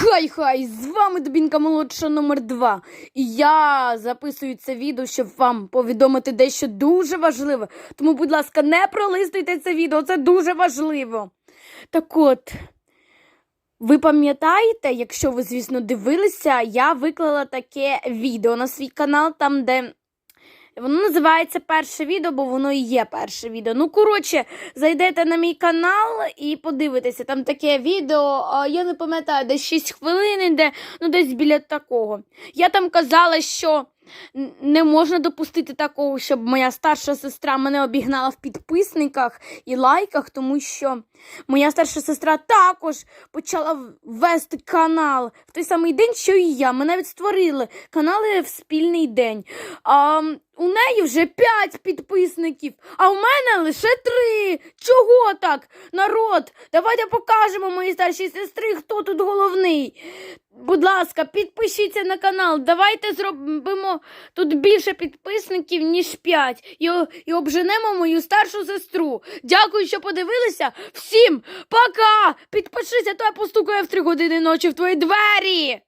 Хай-хай! З вами Дубінка молодша номер 2 І я записую це відео, щоб вам повідомити дещо дуже важливе. Тому, будь ласка, не пролистуйте це відео, це дуже важливо. Так от, ви пам'ятаєте, якщо ви, звісно, дивилися, я виклала таке відео на свій канал, там, де. Воно називається перше відео, бо воно і є перше відео. Ну, коротше, зайдете на мій канал і подивитеся. Там таке відео, я не пам'ятаю, десь 6 хвилин іде, ну десь біля такого. Я там казала, що не можна допустити такого, щоб моя старша сестра мене обігнала в підписниках і лайках, тому що моя старша сестра також почала вести канал в той самий день, що і я. Ми навіть створили канали в спільний день. А, у неї вже 5 підписників, а у мене лише 3. Чого так? Народ, давайте покажемо моїй старшій сестри, хто тут головний. Ласка, підпишіться на канал. Давайте зробимо тут більше підписників, ніж 5. І, і обженемо мою старшу сестру. Дякую, що подивилися. Всім пока! Підпишися, то я постукаю в 3 години ночі в твої двері.